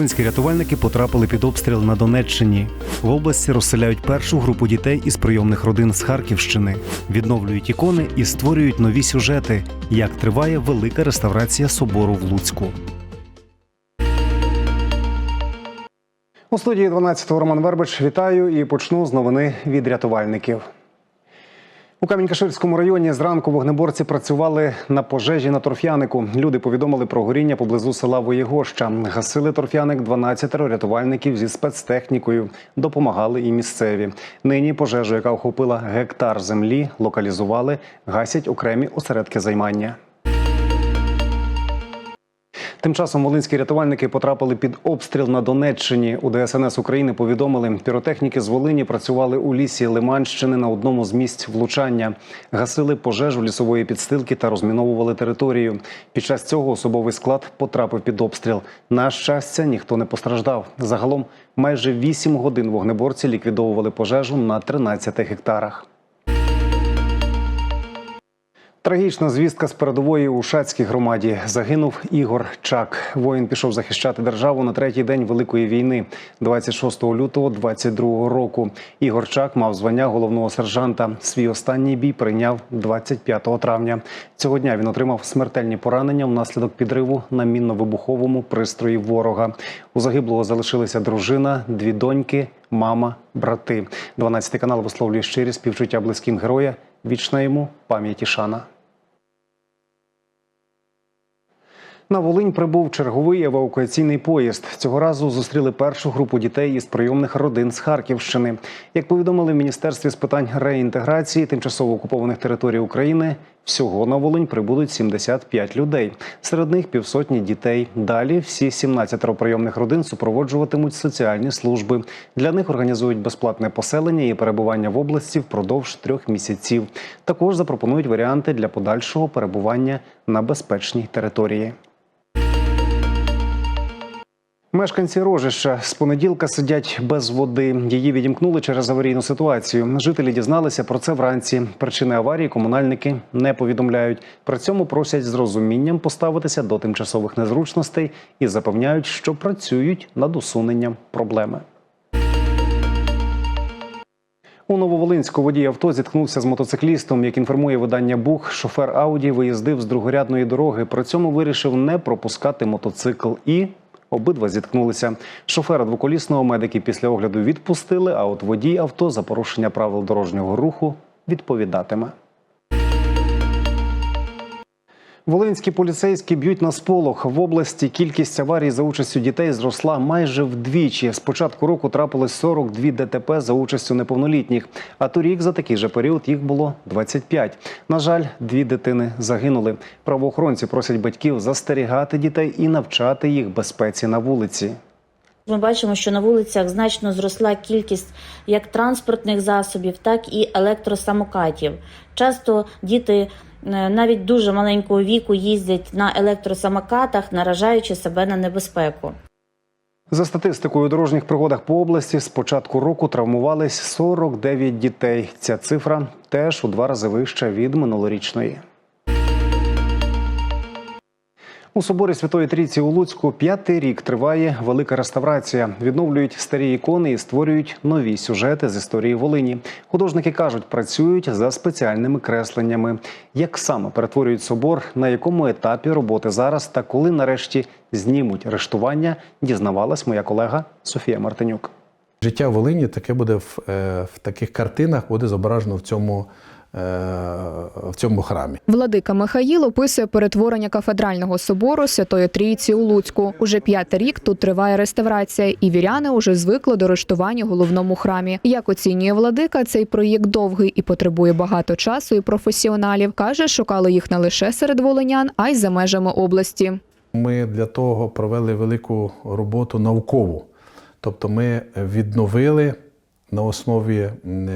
Волинські рятувальники потрапили під обстріл на Донеччині. В області розселяють першу групу дітей із прийомних родин з Харківщини, відновлюють ікони і створюють нові сюжети. Як триває велика реставрація собору в Луцьку. У студії 12-го Роман Вербич вітаю і почну з новини від рятувальників. У Камінь-Каширському районі зранку вогнеборці працювали на пожежі на торф'янику. Люди повідомили про горіння поблизу села Воєгоща. Гасили торф'яник 12 рятувальників зі спецтехнікою. Допомагали і місцеві. Нині пожежу, яка охопила гектар землі, локалізували, гасять окремі осередки займання. Тим часом волинські рятувальники потрапили під обстріл на Донеччині. У ДСНС України повідомили, піротехніки з Волині працювали у лісі Лиманщини на одному з місць влучання, гасили пожежу лісової підстилки та розміновували територію. Під час цього особовий склад потрапив під обстріл. На щастя, ніхто не постраждав. Загалом майже 8 годин вогнеборці ліквідовували пожежу на 13 гектарах. Трагічна звістка з передової у Шацькій громаді загинув Ігор Чак. Воїн пішов захищати державу на третій день великої війни, 26 лютого 22 року. Ігор Чак мав звання головного сержанта. Свій останній бій прийняв 25 травня. Цього дня він отримав смертельні поранення внаслідок підриву на мінно-вибуховому пристрої ворога. У загиблого залишилися дружина, дві доньки, мама, брати. 12 канал висловлює щирі співчуття близьким героя. Вічна йому пам'ять і шана. На Волинь прибув черговий евакуаційний поїзд. Цього разу зустріли першу групу дітей із прийомних родин з Харківщини. Як повідомили в міністерстві з питань реінтеграції тимчасово окупованих територій України, всього на Волинь прибудуть 75 людей. Серед них півсотні дітей. Далі всі 17 прийомних родин супроводжуватимуть соціальні служби. Для них організують безплатне поселення і перебування в області впродовж трьох місяців. Також запропонують варіанти для подальшого перебування на безпечній території. Мешканці рожища з понеділка сидять без води. Її відімкнули через аварійну ситуацію. Жителі дізналися про це вранці. Причини аварії комунальники не повідомляють. При цьому просять з розумінням поставитися до тимчасових незручностей і запевняють, що працюють над усуненням проблеми. У Нововолинську водій авто зіткнувся з мотоциклістом. Як інформує видання Бух, шофер Ауді виїздив з другорядної дороги. При цьому вирішив не пропускати мотоцикл і обидва зіткнулися. Шофера двоколісного медики після огляду відпустили. А от водій авто за порушення правил дорожнього руху відповідатиме. Волинські поліцейські б'ють на сполох. В області кількість аварій за участю дітей зросла майже вдвічі. З початку року трапилось 42 ДТП за участю неповнолітніх. А торік за такий же період їх було 25. На жаль, дві дитини загинули. Правоохоронці просять батьків застерігати дітей і навчати їх безпеці на вулиці. Ми бачимо, що на вулицях значно зросла кількість як транспортних засобів, так і електросамокатів. Часто діти е, навіть дуже маленького віку їздять на електросамокатах, наражаючи себе на небезпеку. За статистикою у дорожніх пригодах по області з початку року травмувались 49 дітей. Ця цифра теж у два рази вища від минулорічної. У соборі Святої Трійці у Луцьку п'ятий рік триває велика реставрація. Відновлюють старі ікони і створюють нові сюжети з історії Волині. Художники кажуть, працюють за спеціальними кресленнями. Як саме перетворюють собор, на якому етапі роботи зараз та коли нарешті знімуть рештування, дізнавалась моя колега Софія Мартинюк. Життя Волині таке буде в, е, в таких картинах, буде зображено в цьому, в цьому храмі. Владика Михаїл описує перетворення кафедрального собору Святої Трійці у Луцьку. Уже п'ятий рік тут триває реставрація, і віряни уже звикли до рештування головному храмі. Як оцінює владика, цей проєкт довгий і потребує багато часу і професіоналів. каже, шукали їх не лише серед волинян, а й за межами області. Ми для того провели велику роботу наукову. Тобто ми відновили на основі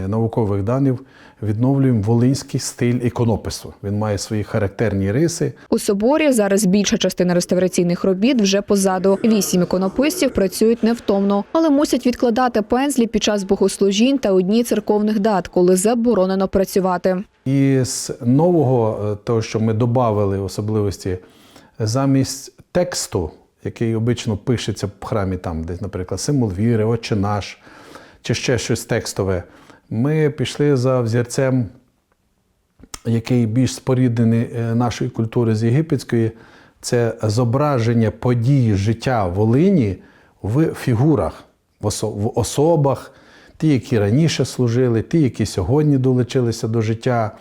наукових даних, відновлюємо волинський стиль іконопису. Він має свої характерні риси. У соборі зараз більша частина реставраційних робіт вже позаду. Вісім іконописців працюють невтомно, але мусять відкладати пензлі під час богослужінь та одні церковних дат, коли заборонено працювати. І з нового, е, того, що ми додали особливості, замість тексту, який обично пишеться в храмі, там, десь, наприклад, символ віри, Отче наш, чи ще щось текстове. Ми пішли за взірцем, який більш споріднений е, нашої культури з єгипетської, це зображення подій життя Волині в фігурах, в особах, ті, які раніше служили, ті, які сьогодні долучилися до життя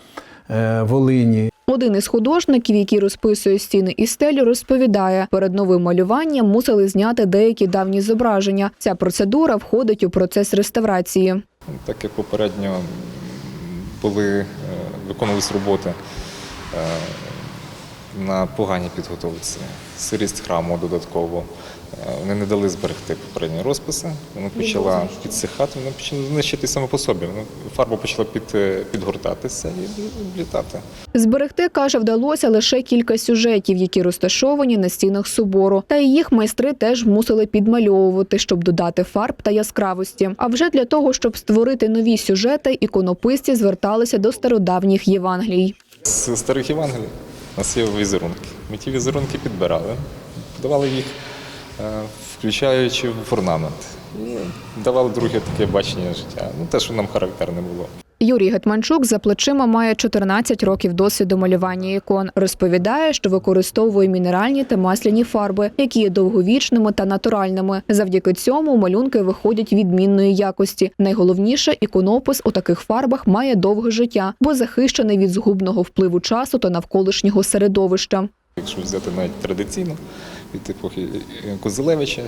е, Волині. Один із художників, який розписує стіни і стелю, розповідає, перед новим малюванням мусили зняти деякі давні зображення. Ця процедура входить у процес реставрації. Так як попередньо були, е, виконувались роботи е, на поганій підготовці, сирість храму додатково. Вони не дали зберегти попередні розписи, вона почала підсихати, вона почала знищити саме по собі. Фарба почала під, е, підгортатися і облітати. Зберегти, каже, вдалося лише кілька сюжетів, які розташовані на стінах собору. Та й їх майстри теж мусили підмальовувати, щоб додати фарб та яскравості. А вже для того, щоб створити нові сюжети, іконописці зверталися до стародавніх Євангелій. З старих Євангелій у нас є візерунки. Ми ті візерунки підбирали, подавали їх, включаючи в орнамент. І давали друге таке бачення життя. Ну, те, що нам характерне було. Юрій Гетманчук за плечима має 14 років досвіду малювання ікон. Розповідає, що використовує мінеральні та масляні фарби, які є довговічними та натуральними. Завдяки цьому малюнки виходять відмінної якості. Найголовніше, іконопис у таких фарбах має довге життя, бо захищений від згубного впливу часу та навколишнього середовища. Якщо взяти навіть традиційно від епохи Козелевича,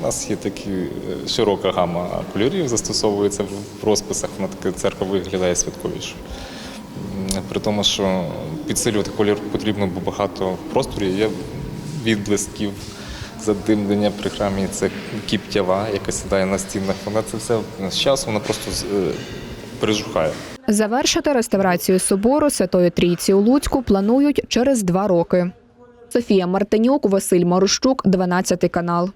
у нас є такі е, широка гама кольорів, застосовується в розписах, вона така церква виглядає святковіше. При тому, що підсилювати колір потрібно, бо багато простору є відблисків, задимлення при храмі, це кіптява, яка сідає на стінах. Вона це все з часу вона просто е, пережухає. Завершити реставрацію собору Святої Трійці у Луцьку планують через два роки. Софія Мартинюк, Василь Марущук, 12 канал.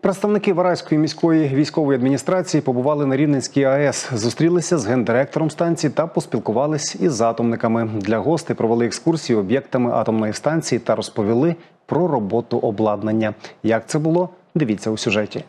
Представники Вараської міської військової адміністрації побували на Рівненській АЕС, зустрілися з гендиректором станції та поспілкувались із атомниками. Для гостей провели екскурсію об'єктами атомної станції та розповіли про роботу обладнання. Як це було? Дивіться у сюжеті.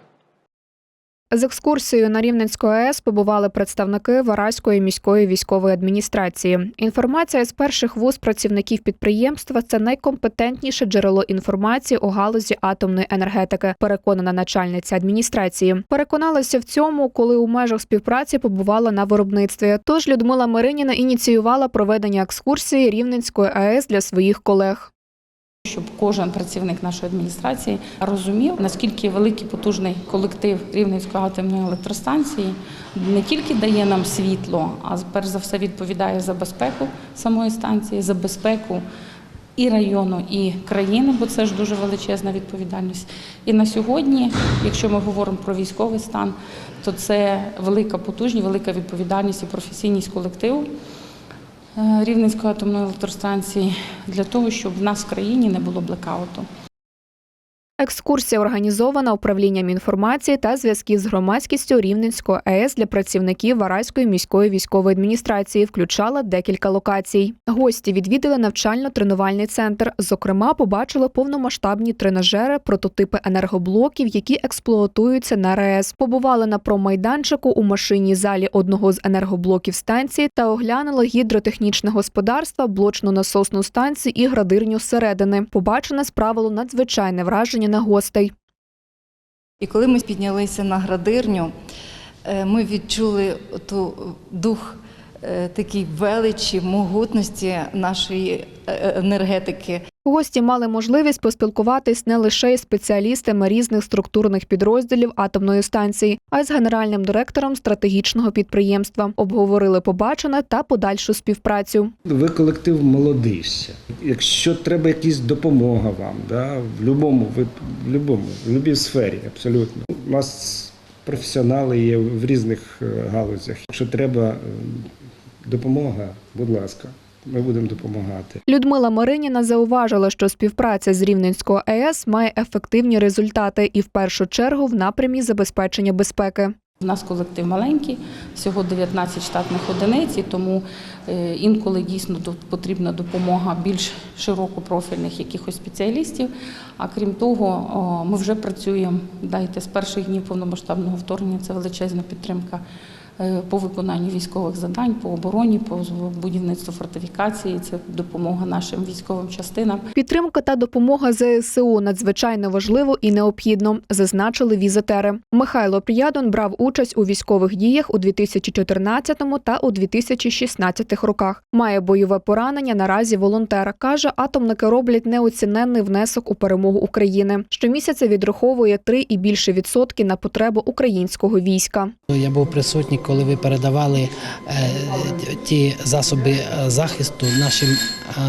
З екскурсією на Рівненську АЕС побували представники Вараської міської військової адміністрації. Інформація з перших вуз працівників підприємства це найкомпетентніше джерело інформації у галузі атомної енергетики. Переконана начальниця адміністрації. Переконалася в цьому, коли у межах співпраці побувала на виробництві. Тож Людмила Мариніна ініціювала проведення екскурсії Рівненської АЕС для своїх колег. Щоб кожен працівник нашої адміністрації розумів, наскільки великий потужний колектив Рівненської атомної електростанції не тільки дає нам світло, а перш за все відповідає за безпеку самої станції, за безпеку і району, і країни, бо це ж дуже величезна відповідальність. І на сьогодні, якщо ми говоримо про військовий стан, то це велика потужність, велика відповідальність і професійність колективу. Е, Рівненської атомної електростанції для того, щоб в нас в країні не було блекауту. Екскурсія організована управлінням інформації та зв'язків з громадськістю Рівненської АЕС для працівників Вараської міської військової адміністрації. Включала декілька локацій. Гості відвідали навчально-тренувальний центр. Зокрема, побачили повномасштабні тренажери, прототипи енергоблоків, які експлуатуються на РАЕС. Побували на промайданчику у машинній залі одного з енергоблоків станції та оглянули гідротехнічне господарство, блочну насосну станцію і градирню зсередини. Побачене справило надзвичайне враження на гостей. І коли ми піднялися на градирню, е, ми відчули ту дух е, такій величі, могутності нашої е, енергетики. Гості мали можливість поспілкуватись не лише із спеціалістами різних структурних підрозділів атомної станції, а й з генеральним директором стратегічного підприємства. Обговорили побачене та подальшу співпрацю. Ви колектив молодий. Якщо треба якась допомога вам, да, в будь-якому, в будь-якому, в будь-якій сфері, абсолютно. У нас професіонали є в різних е, галузях. Якщо треба допомога, будь ласка, ми будемо допомагати. Людмила Мариніна зауважила, що співпраця з Рівненською АЕС має ефективні результати і в першу чергу в напрямі забезпечення безпеки. У нас колектив маленький, всього 19 штатних одиниць, і тому е, інколи дійсно потрібна допомога більш широкопрофільних якихось спеціалістів. А крім того, ми вже працюємо дайте з перших днів повномасштабного вторгнення. Це величезна підтримка по виконанню військових завдань, по обороні, по будівництву фортифікації. Це допомога нашим військовим частинам. Підтримка та допомога ЗСУ надзвичайно важливо і необхідно, зазначили візитери. Михайло Приядон брав участь у військових діях у 2014 та у 2016 роках. Має бойове поранення. Наразі волонтер каже, атомники роблять неоціненний внесок у перемогу України. Щомісяця відраховує 3 і більше відсотки на потребу українського війська. Я був присутній, коли ви передавали е, ті засоби е, захисту нашим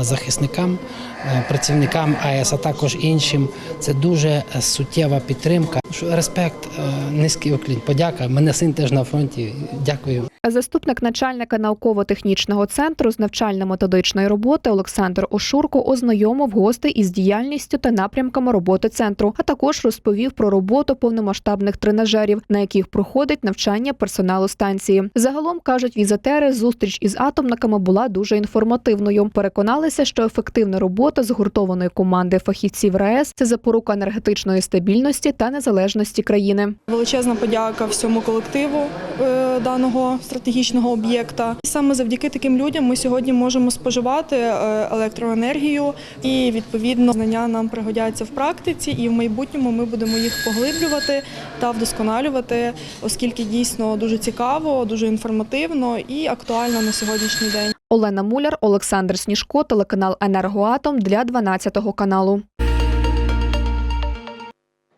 захисникам, е, працівникам АЕС, а також іншим. Це дуже е, суттєва підтримка. Респект, е, низький уклін, подяка. Мене син теж на фронті. Дякую. Заступник начальника науково-технічного центру з навчально-методичної роботи Олександр Ошурко ознайомив гостей із діяльністю та напрямками роботи центру, а також розповів про роботу повномасштабних тренажерів, на яких проходить навчання персоналу станції. Загалом кажуть візитери, зустріч із атомниками була дуже інформативною. Переконалися, що ефективна робота згуртованої команди фахівців РАЕС це запорука енергетичної стабільності та незалежності країни. Величезна подяка всьому колективу е, даного стратегічного об'єкта. Саме завдяки таким людям ми сьогодні можемо споживати е, електроенергію, і відповідно знання нам пригодяться в практиці, і в майбутньому ми будемо їх поглиблювати та вдосконалювати, оскільки дійсно дуже цікаво, дуже інформативно і актуально на сьогоднішній день. Олена Муляр, Олександр Сніжко, телеканал Енергоатом для 12 каналу.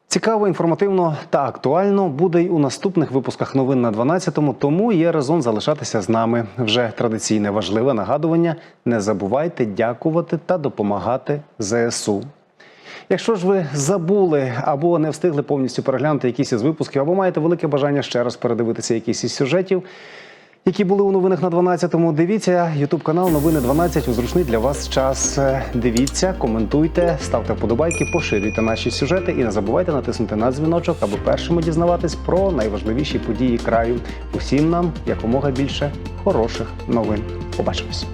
Цікаво, інформативно та актуально буде й у наступних випусках новин на 12-му, тому є резон залишатися з нами. Вже традиційне важливе нагадування: не забувайте дякувати та допомагати ЗСУ. Якщо ж ви забули або не встигли повністю переглянути якісь із випусків, або маєте велике бажання ще раз передивитися якісь із сюжетів, які були у новинах на 12-му, дивіться Ютуб канал Новини 12 у зручний для вас час. Дивіться, коментуйте, ставте вподобайки, поширюйте наші сюжети і не забувайте натиснути на дзвіночок, аби першими дізнаватись про найважливіші події краю. Усім нам якомога більше хороших новин. Побачимось.